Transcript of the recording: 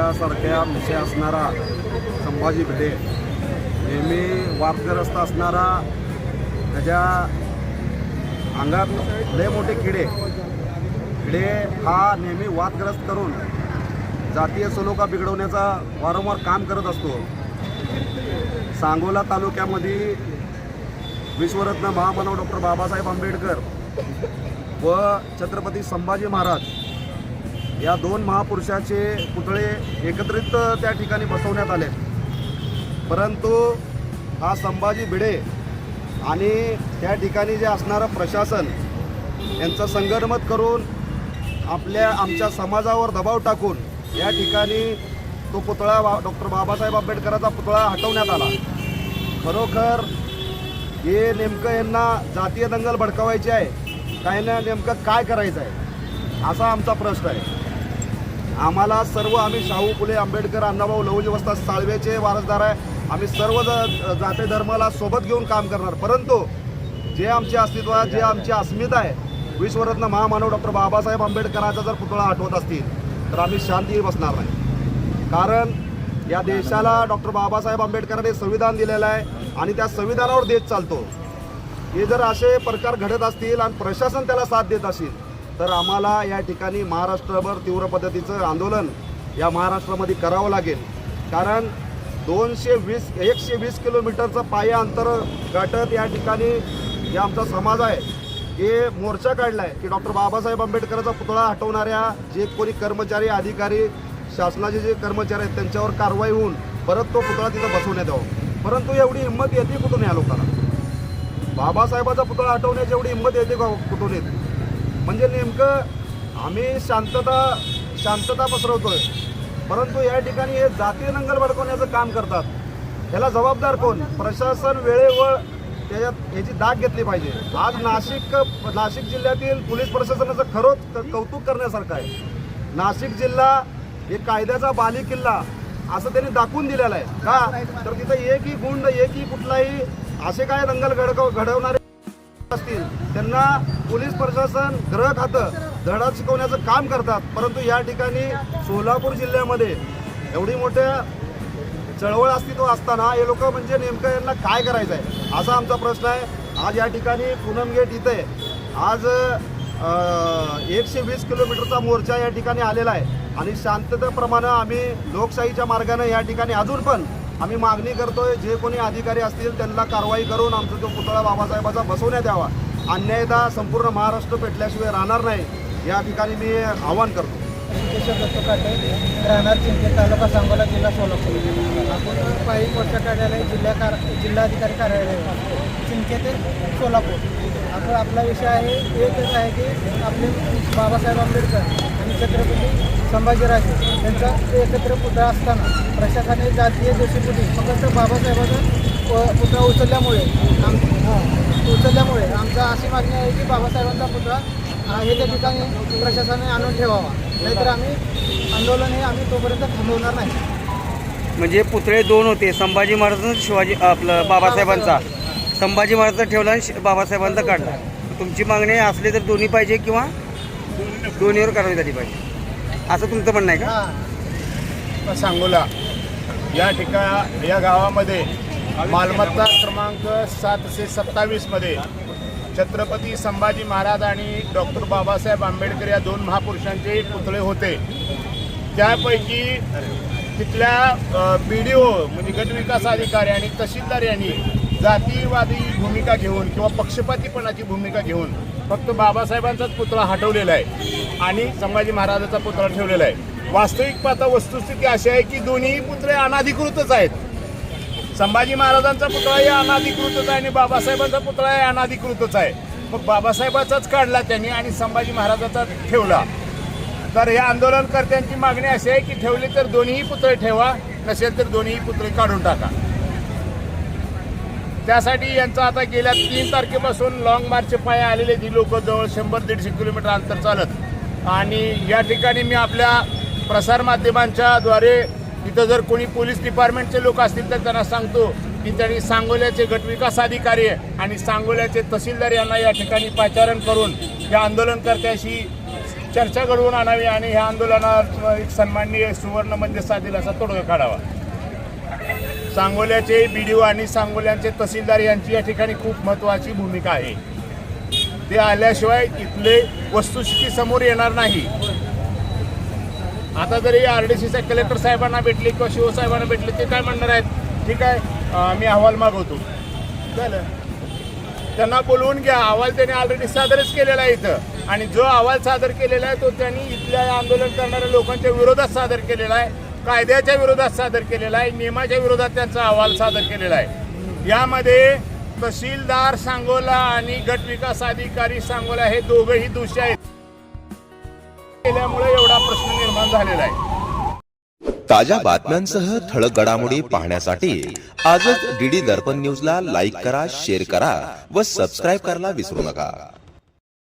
माझ्यासारख्या विषय असणारा संभाजी भिडे नेहमी वादग्रस्त असणारा त्याच्या अंगात लय मोठे किडे. किडे हा नेहमी वादग्रस्त करून जातीय सलोखा बिघडवण्याचा वारंवार काम करत असतो. सांगोला तालुक्यामध्ये विश्वरत्न महामानव डॉक्टर बाबासाहेब आंबेडकर व छत्रपती संभाजी महाराज या दोन महापुरुषाचे पुतळे एकत्रित त्या ठिकाणी बसवण्यात आले. परंतु हा संभाजी भिडे आणि त्या ठिकाणी जे असणारं प्रशासन यांचं संगनमत करून आपल्या आमच्या समाजावर दबाव टाकून या ठिकाणी तो पुतळा बा डॉक्टर बाबासाहेब आंबेडकरांचा पुतळा हटवण्यात आला. खरोखर हे नेमकं यांना जातीय दंगल भडकावायची आहे काय ना नेमकं काय करायचं आहे असा आमचा प्रश्न आहे. आम्हाला सर्व आम्ही शाहू फुले आंबेडकर अण्णाभाऊ लवजीवस्ता साळवेचे वारसदार आहे. आम्ही सर्व ज- जाती धर्माला सोबत घेऊन काम करणार. परंतु जे आमचे अस्तित्व जे आमची अस्मिता आहे विश्वरत्न महामानव डॉक्टर बाबासाहेब आंबेडकरांचा जर पुतळा आठवत असतील तर आम्ही शांती बसणार नाही. कारण या देशाला डॉक्टर बाबासाहेब आंबेडकरांनी संविधान दिलेलं आहे आणि त्या संविधानावर देश चालतो. हे जर असे प्रकार घडत असतील आणि प्रशासन त्याला साथ देत असेल तर आम्हाला या ठिकाणी महाराष्ट्रभर तीव्र पद्धतीचं आंदोलन या महाराष्ट्रामध्ये करावं लागेल. कारण दोनशे वीस एकशे वीस किलोमीटरचं पाया अंतर गाठत या ठिकाणी जे आमचा समाज आहे हे मोर्चा काढला आहे की डॉक्टर बाबासाहेब आंबेडकरांचा पुतळा हटवणाऱ्या जे कोणी कर्मचारी अधिकारी शासनाचे जे कर्मचारी आहेत त्यांच्यावर कारवाई होऊन परत तो पुतळा तिथं बसवण्यात यावं. परंतु एवढी हिंमत येते कुठून या लोकांना? बाबासाहेबाचा पुतळा हटवण्याची एवढी हिंमत येते का कुठून येते? म्हणजे नेमकं आम्ही शांतता शांतता पसरवतोय. परंतु या ठिकाणी हे जातीय दंगल भडकवण्याचं काम करतात. याला जबाबदार कोण? प्रशासन वेळेवर त्याच्यात याची दाग घेतली पाहिजे. आज नाशिक नाशिक जिल्ह्यातील पोलीस प्रशासनाचं खरंच कौतुक करण्यासारखं आहे. नाशिक जिल्हा हे कायद्याचा बाली किल्ला असं त्यांनी दाखवून दिलेलं आहे. का? तर तिथं एकही गुंड एकही कुठलाही असे काय दंगल घडकव घडवणारे असतील त्यांना पोलीस प्रशासन गृह खातं धडा शिकवण्याचं काम करतात. परंतु या ठिकाणी सोलापूर जिल्ह्यामध्ये एवढी मोठ्या चळवळ अस्तित्व असताना हे लोक म्हणजे नेमकं यांना काय करायचं आहे? असा आमचा प्रश्न आहे. आज या ठिकाणी पूनम गेट इथे आज एकशे वीस किलोमीटरचा मोर्चा या ठिकाणी आलेला आहे. आणि शांततेप्रमाणे आम्ही लोकशाहीच्या मार्गाने या ठिकाणी अजून पण आम्ही मागणी करतोय जे कोणी अधिकारी असतील त्यांना कारवाई करून आमचा जो पुतळा बाबासाहेबाचा बसवण्यात यावा. अन्यायदा संपूर्ण महाराष्ट्र पेटल्याशिवाय राहणार नाही. या ठिकाणी मी आवाहन करतो. काटे राहणार चिंते तालुका सांगोला जिल्हा सोलापूर. आपण पायी मोर्चा कार्यालय जिल्हा कार जिल्हाधिकारी कार्यालय. चिंते ते सोलापूर. आपण आपला विषय आहे एकच आहे की आपले बाबासाहेब आंबेडकर आणि छत्रपती संभाजीराजे यांचा एकत्र पुतळा असताना प्रशासनाने जातीय दोषीपुटी फक्त बाबासाहेबांचा पुतळा उचलल्यामुळे आम हां, उचलल्यामुळे आमचा अशी मागणी आहे की बाबासाहेबांचा पुतळा हे त्या ठिकाणी प्रशासनाने आणून ठेवावा. नाहीतर आम्ही आंदोलन हे आम्ही तोपर्यंत थांबवणार नाही. म्हणजे पुतळे दोन होते संभाजी महाराजांचा शिवाजी आपलं बाबासाहेबांचा. संभाजी महाराजांचा ठेवला आणि बाबासाहेबांचा काढला. तुमची मागणी असली तर दोन्ही पाहिजे किंवा दोन्हीवर कारवाई झाली पाहिजे? असं तुमचं म्हणणं आहे का? सांगोला. या ठिकाण या गावामध्ये मालमत्ता क्रमांक सातशे सत्तावीसमध्ये छत्रपती संभाजी महाराज आणि डॉक्टर बाबासाहेब आंबेडकर या दोन महापुरुषांचे पुतळे होते. त्यापैकी तिथल्या बी डी ओ म्हणजे गटविकास अधिकारी आणि तहसीलदार यांनी जातीवादी भूमिका घेऊन किंवा पक्षपातीपणाची भूमिका घेऊन फक्त बाबासाहेबांचाच पुतळा हटवलेला आहे आणि संभाजी महाराजाचा पुतळा ठेवलेला आहे. वास्तविक पाहता वस्तुस्थिती अशी आहे की दोन्ही पुतळे अनाधिकृतच आहेत. संभाजी महाराजांचा पुतळा हे अनाधिकृतच आहे आणि बाबासाहेबांचा पुतळा हे अनाधिकृतच आहे. मग बाबासाहेबाचाच काढला त्यांनी आणि संभाजी महाराजाचा ठेवला. तर या आंदोलनकर्त्यांची मागणी अशी आहे की ठेवले तर दोन्हीही पुतळे ठेवा नसेल तर दोन्हीही पुतळे काढून टाका. त्यासाठी यांचा आता गेल्या तीन तारखेपासून लॉंग मार्च पाय आलेले ती लोक जवळ शंभर दीडशे किलोमीटर अंतर चालत. आणि या ठिकाणी मी आपल्या प्रसारमाध्यमांच्या द्वारे इथं जर कोणी पोलीस डिपार्टमेंटचे लोक असतील तर त्यांना सांगतो की त्यांनी सांगोल्याचे गटविकास अधिकारी आणि सांगोल्याचे तहसीलदार यांना या ठिकाणी पाचारण करून या आंदोलनकर्त्याशी चर्चा घडवून आणावी आणि ह्या आंदोलनात एक सन्माननीय सुवर्ण मध्य साधील असा तोडगा काढावा. सांगोल्याचे बी डी ओ आणि सांगोल्याचे तहसीलदार यांची या ठिकाणी खूप महत्त्वाची भूमिका आहे. ते आल्याशिवाय इथले वस्तुस्थिती समोर येणार नाही. आता जरी आर डी सीच्या कलेक्टर साहेबांना भेटले किंवा शिवसाहेबांना भेटले ते काय म्हणणार आहेत? ठीक आहे मी अहवाल मागवतो. झालं. त्यांना बोलवून घ्या. अहवाल त्यांनी ऑलरेडी सादरच केलेला आहे इथं. आणि जो अहवाल सादर केलेला आहे तो त्यांनी इथल्या आंदोलन करणाऱ्या लोकांच्या विरोधात सादर केलेला आहे. कायद्याच्या विरोधात सादर केलेला आहे नियमाच्या विरोधात त्यांचा अहवाल सादर केलेला आहे. यामध्ये तहसीलदार सांगोला आणि गट विकास अधिकारी सांगोला हे दोघंही दोषी आहेत. केल्यामुळे एवढा प्रश्न निर्माण झालेला आहे. ताज्या बातम्यांसह ठळक घडामोडी पाहण्यासाठी आजच डीडी दर्पण न्यूजला लाईक करा शेअर करा व सबस्क्राईब करायला विसरू नका.